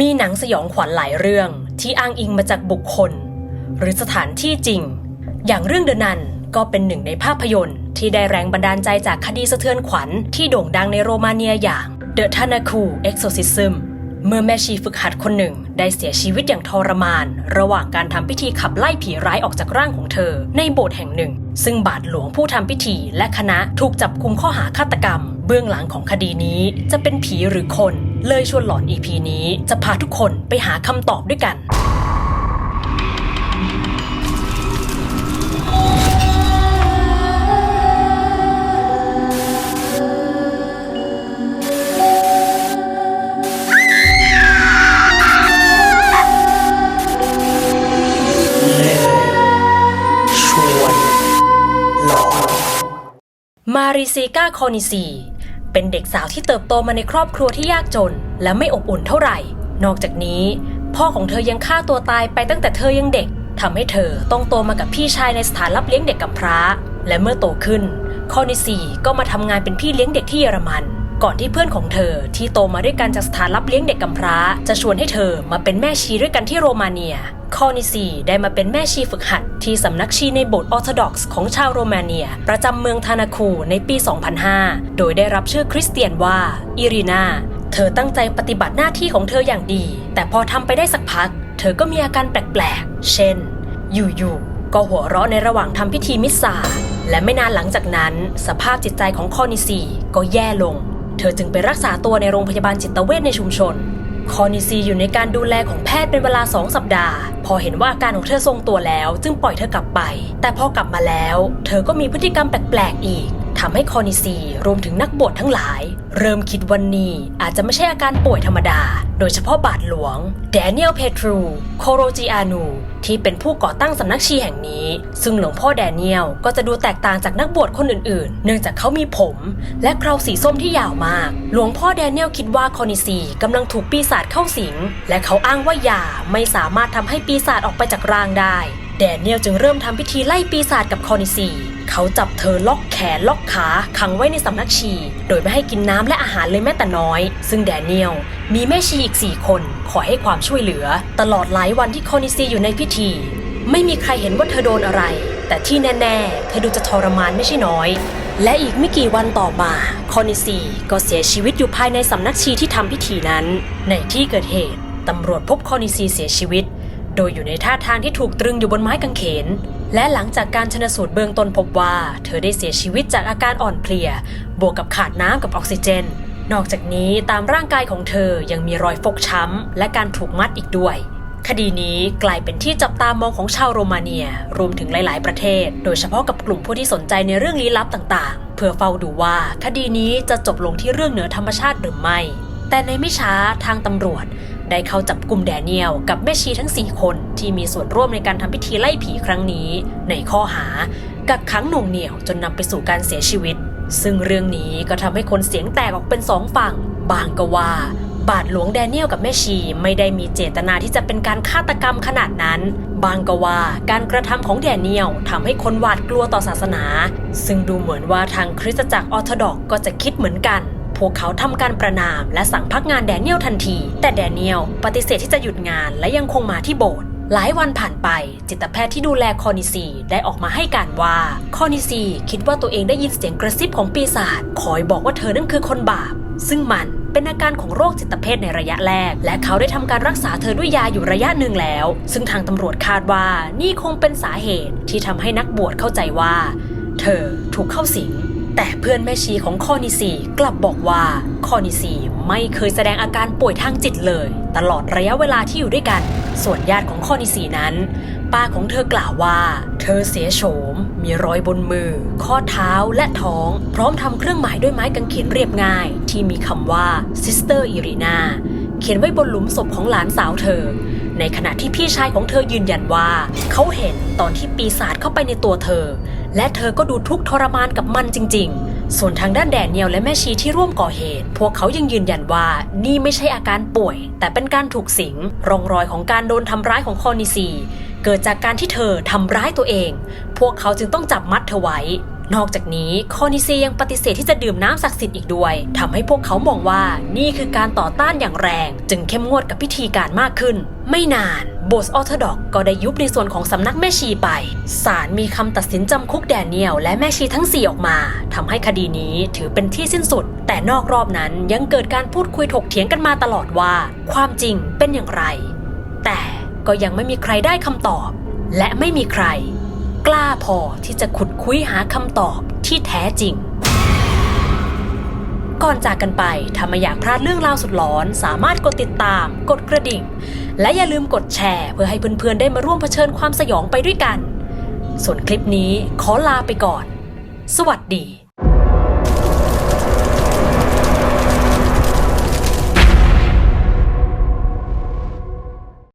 มีหนังสยองขวัญหลายเรื่องที่อ้างอิงมาจากบุคคล หรือสถานที่จริง อย่างเรื่องเดนันก็เป็นหนึ่งในภาพยนตร์ ที่ได้แรงบันดาลใจจากคดีสะเทือนขวัญที่โด่งดังในโรมาเนียอย่าง The Tanaku Exorcism เมื่อแม่ชีฝึกหัดคนหนึ่งได้เสียชีวิตอย่างทรมาน ระหว่างการทำพิธีขับไล่ผีร้ายออกจากร่างของเธอ ในโบสถ์แห่งหนึ่ง ซึ่งบาทหลวงผู้ทำพิธี และคณะถูกจับกุมข้อหาฆาตกรรม เบื้องหลังของคดีนี้จะเป็นผีหรือคน เลยชวนหลอน EP นี้จะพาทุกคนไปหาคำตอบด้วยกันชวนหลอนมาริเซกาคอนิซี เป็นเด็กสาวที่เติบโตมาในครอบครัวที่ยากจน และไม่อบอุ่นเท่าไหร่ นอกจากนี้ พ่อของเธอยังฆ่าตัวตายไปตั้งแต่เธอยังเด็กทำให้เธอต้องโตมากับพี่ชายในสถานรับเลี้ยงเด็กกำพร้า และเมื่อโตขึ้นคอนิซีก็มาทำงานเป็นพี่เลี้ยงเด็กที่เยอรมัน ก่อนที่เพื่อนของเธอ ที่โตมาด้วยกันจากสถานรับเลี้ยงเด็กกำพร้า จะชวนให้เธอมาเป็นแม่ชีด้วยกันที่โรมาเนียคอนิซีได้มาเป็นแม่ชีฝึกหัด ที่สำนักชีในโบสถ์ออร์โธดอกซ์ของชาวโรมาเนีย ประจำเมืองทานาคูในปี 2005 โดยได้รับชื่อคริสเตียนว่าอิรินาเธอตั้งใจปฏิบัติหน้าที่ของเธออย่างดี แต่พอทำไปได้สักพัก เธอก็มีอาการแปลกๆ เช่น อยู่ๆ ก็หัวเราะในระหว่างทำพิธีมิสซาและไม่นานหลังจากนั้น สภาพจิตใจของคอนิซีก็แย่ลง เธอจึงไปรักษาตัวในโรงพยาบาลจิตเวชในชุมชน คอนิซีอยู่ในการดูแลของแพทย์เป็นเวลา2สัปดาห์ พอเห็นว่าอาการของเธอทรงตัวแล้ว จึงปล่อยเธอกลับไป แต่พอกลับมาแล้ว เธอก็มีพฤติกรรมแปลกๆอีก ทำให้คอนิซีรวมถึงนักบวชทั้งหลาย เริ่มคิดวันนี้อาจจะไม่ใช่อาการป่วยธรรมดา โดยเฉพาะบาทหลวง แดเนียลเพทรู โคโรจิอานู ที่เป็นผู้ก่อตั้งสำนักชีแห่งนี้ ซึ่งหลวงพ่อแดเนียลก็จะดูแตกต่างจากนักบวชคนอื่นๆ เนื่องจากเขามีผม และเคราสีส้มที่ยาวมาก หลวงพ่อแดเนียลคิดว่าคอนิซีกำลังถูกปีศาจเข้าสิง และเขาอ้างว่ายาไม่สามารถทำให้ปีศาจออกไปจากร่างได้ แดเนียลจึงเริ่มทำพิธีไล่ปีศาจกับคอนิซี เขาจับเธอล็อกแขนล็อกขาขังไว้ในสำนักชี โดยไม่ให้กินน้ำและอาหารเลยแม้แต่น้อย ซึ่งแดเนียลมีแม่ชีอีก4คนขอให้ความช่วยเหลือ ตลอดหลายวันที่คอนิซีอยู่ในพิธี ไม่มีใครเห็นว่าเธอโดนอะไร แต่ที่แน่ๆ เธอดูจะทรมานไม่ใช่น้อย และอีกไม่กี่วันต่อมาคอนิซีก็เสียชีวิตอยู่ภายในสำนักชีที่ทำพิธีนั้น ในที่เกิดเหตุตำรวจพบคอนิซีเสียชีวิต โดยอยู่ในท่าทางที่ถูกตรึงอยู่บนไม้กางเขน และหลังจากการชนสูตรเบื้องต้นพบว่า เธอได้เสียชีวิตจากอาการอ่อนเพลีย บวกกับขาดน้ำกับออกซิเจน นอกจากนี้ตามร่างกายของเธอยังมีรอยฟกช้ำและการถูกมัดอีกด้วย คดีนี้กลายเป็นที่จับตามองของชาวโรมาเนีย รวมถึงหลาย ๆ ประเทศ โดยเฉพาะกับกลุ่มผู้ที่สนใจในเรื่องลี้ลับต่าง ๆ เพื่อเฝ้าดูว่า คดีนี้จะจบลงที่เรื่องเหนือธรรมชาติหรือไม่ แต่ในไม่ช้าทางตำรวจได้เข้าจับกลุ่มแดเนียลกับแม่ชีทั้ง 4 คนที่มีส่วนร่วมในการทำพิธีไล่ผีครั้งนี้ ในข้อหากักขังหน่วงเหนี่ยวจนนำไปสู่การเสียชีวิต ซึ่งเรื่องนี้ก็ทำให้คนเสียงแตกออกเป็นสองฝั่ง บางก็ว่า บาทหลวงแดเนียลกับแม่ชีไม่ได้มีเจตนาที่จะเป็นการฆาตกรรมขนาดนั้น บางก็ว่าการกระทำของแดเนียลทำให้คนหวาดกลัวต่อศาสนา ซึ่งดูเหมือนว่าทางคริสตจักรออร์โธดอกก็จะคิดเหมือนกัน วกเขาทำการประนามและสั่งพักงานแดเนียลทันที แต่แดเนียลปฏิเสธที่จะหยุดงานและยังคงมาที่โบสถ์หลายวันผ่านไป จิตแพทย์ที่ดูแลคอนิซีได้ออกมาให้การว่า คอนิซีคิดว่าตัวเองได้ยินเสียงกระซิบของปีศาจคอยบอกว่าเธอนั่นคือคนบาป ซึ่งมันเป็นอาการของโรคจิตเภทในระยะแรก และเขาได้ทำการรักษาเธอด้วยยาอยู่ระยะหนึ่งแล้ว ซึ่งทางตำรวจคาดว่านี่คงเป็นสาเหตุที่ทำให้นักบวชเข้าใจว่า เธอถูกเข้าสิง แต่เพื่อนแม่ชีของคอนิซีกลับบอกว่าคอนิซีไม่เคยแสดงอาการป่วยทางจิตเลย ตลอดระยะเวลาที่อยู่ด้วยกัน ส่วนญาติของคอนิซีนั้น ป้าของเธอกล่าวว่า เธอเสียโฉม มีรอยบนมือ ข้อเท้าและท้อง พร้อมทำเครื่องหมายด้วยไม้กางเขนเรียบง่าย ที่มีคำว่า Sister Irina เขียนไว้บนหลุมศพของหลานสาวเธอ ในขณะที่พี่ชายของเธอยืนยันว่า เขาเห็นตอนที่ปีศาจเข้าไปในตัวเธอ และเธอก็ดูทุกข์ทรมานกับมันจริง ๆ ส่วนทางด้านแดเนียลและแม่ชีที่ร่วมก่อเหตุ พวกเขายังยืนยันว่านี่ไม่ใช่อาการป่วย แต่เป็นการถูกสิงร่องรอยของการโดนทำร้ายของคอนิซี เกิดจากการที่เธอทำร้ายตัวเอง พวกเขาจึงต้องจับมัดเธอไว้นอกจากนี้คอนิซียังปฏิเสธที่จะดื่มน้ำศักดิ์สิทธิ์อีกด้วยทำให้พวกเขามองว่านี่คือการต่อต้านอย่างแรง จึงเข้มงวดกับพิธีการมากขึ้น ไม่นานโบสถ์ออร์โธดอกก็ได้ยุบในส่วนของสำนักแม่ชีไป ศาลมีคำตัดสินจำคุกแดเนียลและแม่ชีทั้งสี่ออกมาทำให้คดีนี้ถือเป็นที่สิ้นสุด แต่นอกรอบนั้นยังเกิดการพูดคุยถกเถียงกันมาตลอดว่า ความจริงเป็นอย่างไร แต่ก็ยังไม่มีใครได้คำตอบ และไม่มีใคร กล้าพอที่จะขุดคุยหาคำตอบที่แท้จริง ก่อนจากกันไป ถ้าไม่อยากพลาดเรื่องราวสุดหลอน สามารถกดติดตาม กดกระดิ่ง และอย่าลืมกดแชร์ เพื่อให้เพื่อนๆได้มาร่วมเผชิญความสยองไปด้วยกัน ส่วนคลิปนี้ขอลาไปก่อน สวัสดี